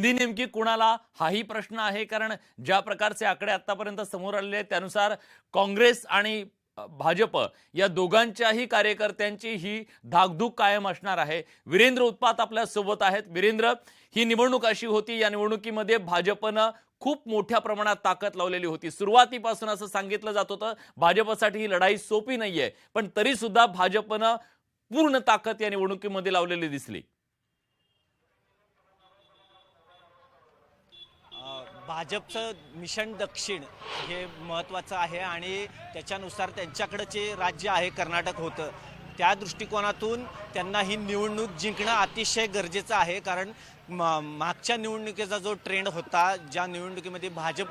संधी नेमकी कुणाला हाही प्रश्न आहे? कारण ज्या प्रकारचे आकडे आतापर्यंत समोर आलेले आहेत त्यानुसार काँग्रेस आणि भाजप या दोघांच्याही कार्यकर्त्यांची ही धाकधूक कायम असणार आहे. वीरेंद्र उत्पात आपल्यासोबत आहेत. वीरेंद्र ही निवडणूक अशी होती या निवडणुकीमध्ये भाजपनं खूप मोठ्या प्रमाणात ताकद लावलेली होती. सुरुवातीपासून असं सांगितलं जात होतं भाजपसाठी ही लढाई सोपी नाहीये पण तरी सुद्धा भाजपनं पूर्ण ताकद या निवडणुकीमध्ये लावलेली दिसली. भाजपचं मिशन दक्षिण हे महत्त्वाचं आहे आणि त्याच्यानुसार त्यांच्याकडं जे राज्य आहे कर्नाटक होतं त्या दृष्टिकोनातून त्यांना ही निवडणूक जिंकणं अतिशय गरजेचं आहे. कारण मागच्या निवडणुकीचा जो ट्रेंड होता ज्या निवडणुकीमध्ये भाजप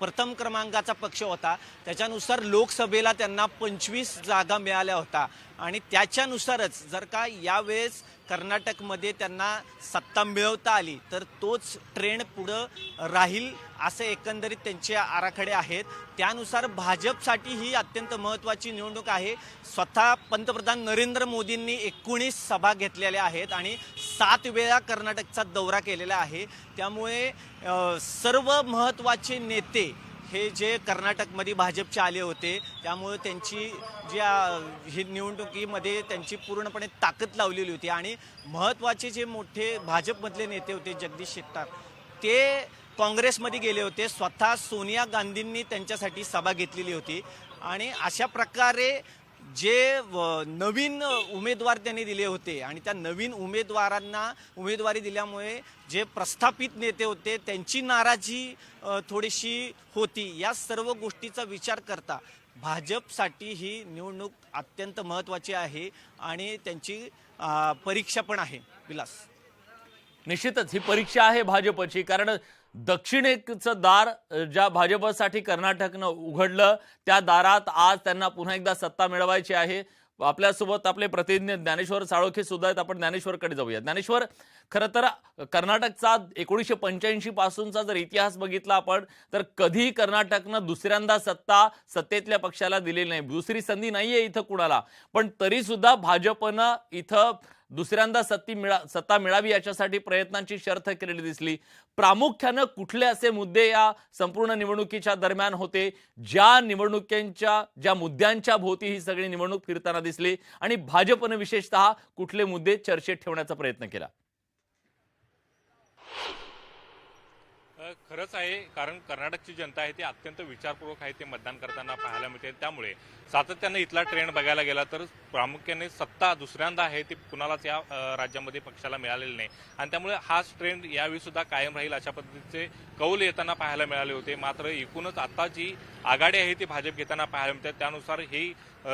प्रथम क्रमांकाचा पक्ष होता त्याच्यानुसार लोकसभेला त्यांना पंचवीस जागा मिळाल्या होता आणि त्याच्यानुसारच जर का यावेळेस कर्नाटकमध्ये त्यांना सत्ता मिळवता आली तर तोच ट्रेंड पुढं राहील असे एकंदरीत त्यांचे आराखडे आहेत. त्यानुसार भाजपसाठी ही अत्यंत महत्त्वाची निवडणूक आहे. स्वतः पंतप्रधान नरेंद्र मोदींनी एकोणीस सभा घेतलेल्या आहेत आणि सात वेळा कर्नाटकचा दौरा केलेला आहे. त्यामुळे सर्व महत्त्वाचे नेते हे जे कर्नाटकमध्ये भाजपचे आले होते त्यामुळे त्यांची ज्या ही निवडणुकीमध्ये त्यांची पूर्णपणे ताकद लावलेली होती. आणि महत्त्वाचे जे मोठे भाजपमधले नेते होते जगदीश शेट्टार ते काँग्रेसमध्ये गेले होते. स्वतः सोनिया गांधींनी त्यांच्यासाठी सभा घेतलेली होती. आणि अशा प्रकारे जे व- नवीन उमेदवार त्यांनी दिले होते आणि त्या नवीन उमेदवारांना उमेदवारी दिल्यामुळे जे प्रस्थापित नेते होते त्यांची नाराजी थोडीशी होती. या सर्व गोष्टीचा विचार करता भाजपसाठी ही निवडणूक अत्यंत महत्त्वाची आहे आणि त्यांची परीक्षा पण आहे. विलास. निश्चितच ही परीक्षा आहे भाजपची. कारण दक्षिणेचं दार ज्या भाजपसाठी कर्नाटकनं उघडलं त्या दारात आज त्यांना पुन्हा एकदा सत्ता मिळवायची आहे. आपल्यासोबत आपले प्रतिनिधी ज्ञानेश्वर साळोखे सुद्धा आहेत. आपण ज्ञानेश्वरकडे जाऊया ज्ञानेश्वर खरं तर कर्नाटकचा एकोणीसशे पंच्याऐंशी पासूनचा जर इतिहास बघितला आपण तर कधी कर्नाटकनं दुसऱ्यांदा सत्ता सत्तेतल्या पक्षाला दिलेली नाही. दुसरी संधी नाहीये इथं कुणाला. पण तरी सुद्धा भाजपनं इथं दुसऱ्यांदा सत्ती मिळा सत्ता मिळावी याच्यासाठी प्रयत्नांची शर्थ केलेली दिसली. प्रामुख्यानं कुठले असे मुद्दे या संपूर्ण निवडणुकीच्या दरम्यान होते? ज्या निवडणुकींच्या ज्या मुद्द्यांच्या भोवती ही सगळी निवडणूक फिरताना दिसली आणि भाजपनं विशेषतः कुठले मुद्दे चर्चेत ठेवण्याचा प्रयत्न केला? खरंच आहे कारण कर्नाटकची जनता आहे ती अत्यंत विचारपूर्वक आहे ते मतदान करताना पाहायला मिळते. त्यामुळे सातत्याने इथला ट्रेंड बघायला गेला तर प्रामुख्याने सत्ता दुसऱ्यांदा आहे ती कुणालाच या राज्यामध्ये पक्षाला मिळालेली नाही. आणि त्यामुळे हाच ट्रेंड यावेळी सुद्धा कायम राहील अशा पद्धतीचे कौल येताना पाहायला मिळाले होते. मात्र एकूणच आता जी आघाडी आहे ती भाजप घेताना पाहायला मिळते. त्यानुसार हे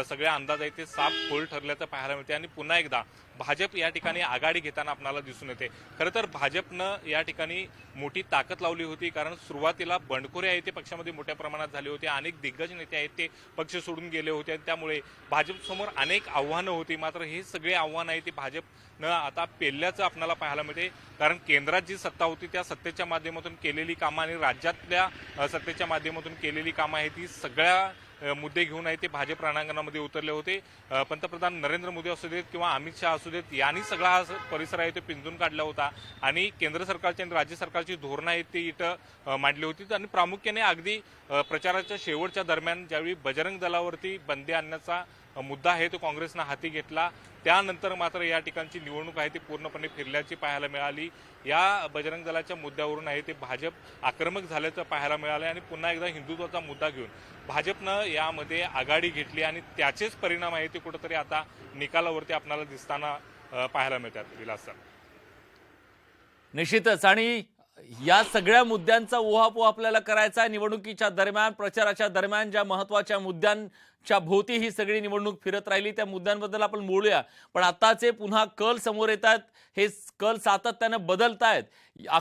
सगळे अंदाज आहे ते साफ खोल ठरल्याचं पाहायला मिळते. आणि पुन्हा एकदा भाजप या ठिकाणी आघाडी घेताना आपल्याला दिसून येते. खरं तर भाजपनं या ठिकाणी मोठी ताकद लावली होती कारण सुरुवातीला बंडखोरे आहे ते पक्षामध्ये मोठ्या प्रमाणात झाले होते. अनेक दिग्गज नेते आहेत ते पक्ष सोडून गेले होते आणि त्यामुळे भाजपसमोर अनेक आव्हानं होती. मात्र हे सगळे आव्हानं आहे ते भाजपनं आता पेलल्याचं आपल्याला पाहायला मिळते. कारण केंद्रात जी सत्ता होती त्या सत्तेच्या माध्यमातून केलेली कामं आणि राज्यातल्या सत्तेच्या माध्यमातून केलेली कामं आहे ती सगळ्या मुद्दे घेऊन आहे ते भाजप रणांगणामध्ये उतरले होते. पंतप्रधान नरेंद्र मोदी असू देत किंवा अमित शहा असू देत यांनी सगळा हा परिसर आहे तो पिंजून काढला होता. आणि केंद्र सरकारची आणि राज्य सरकारची धोरणं आहेत ती इथं मांडली होती. आणि प्रामुख्याने अगदी प्रचाराच्या शेवटच्या दरम्यान ज्यावेळी बजरंग दलावरती बंदी आणण्याचा मुद्दा आहे तो काँग्रेसनं हाती घेतला. त्यानंतर मात्र या ठिकाणची निवडणूक आहे ती पूर्णपणे फिरल्याची पाहायला मिळाली. या बजरंग दलाच्या मुद्द्यावरून आहे ते भाजप आक्रमक झाल्याचं पाहायला मिळालं आणि पुन्हा एकदा हिंदुत्वाचा मुद्दा घेऊन भाजपनं यामध्ये आघाडी घेतली आणि त्याचेच परिणाम आहे ते कुठंतरी आता निकालावरती आपल्याला दिसताना पाहायला मिळतात. विलास सर. निश्चितच. आणि या सगळ्या मुद्द्यांचा उहापोह आपल्याला करायचा आहे. निवडणुकीच्या दरम्यान प्रचाराच्या दरम्यान ज्या महत्त्वाच्या मुद्द्यांच्या भोवती ही सगळी निवडणूक फिरत राहिली त्या मुद्द्यांबद्दल आपण बोलूया. पण आताचे पुन्हा कल समोर येत आहेत हे कल सातत्यानं बदलत आहेत